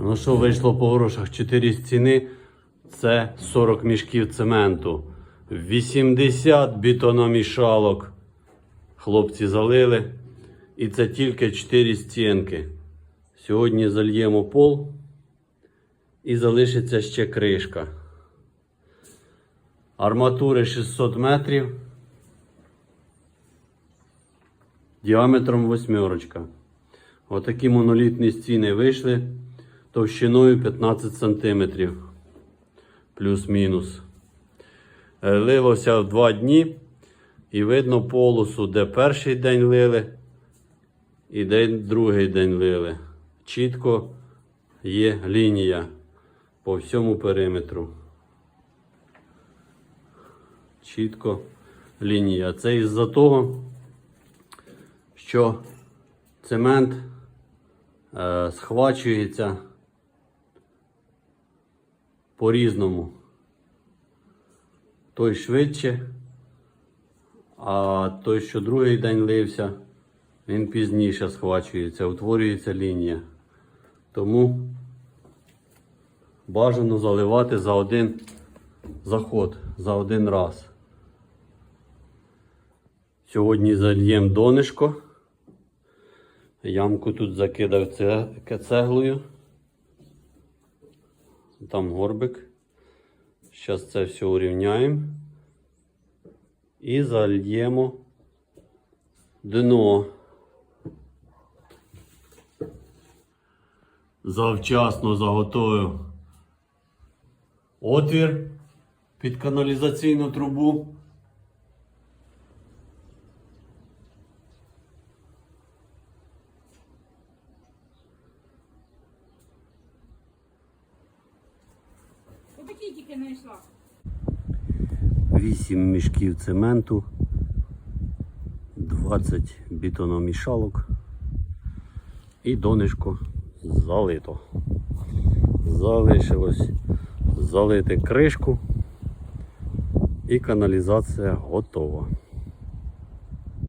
Ну що вийшло по грошах? 4 стіни це 40 мішків цементу. 80 бетономішалок. Хлопці залили. І це тільки 4 стінки. Сьогодні зальємо пол і залишиться ще кришка. Арматури 600 метрів. Діаметром восьмерочка. Отакі монолітні стіни вийшли товщиною 15 см. Плюс-мінус. Е, Лилося в два дні. І видно полосу, де перший день лили, і де другий день лили. Чітко є лінія по всьому периметру. Чітко лінія. Це із-за того, що цемент е, схвачується по-різному. Той швидше, а той, що другий день лився, він пізніше схвачується, утворюється лінія. Тому бажано заливати за один заход, за один раз. Сьогодні зальємо донишко. Ямку тут закидав це- цеглою. Там горбик. Зараз це все урівняємо. І зальємо дно. Завчасно заготовив отвір під каналізаційну трубу. Тільки знайшла. 8 мішків цементу, 20 бетономішалок і донишко залито. Залишилось залити кришку і каналізація готова.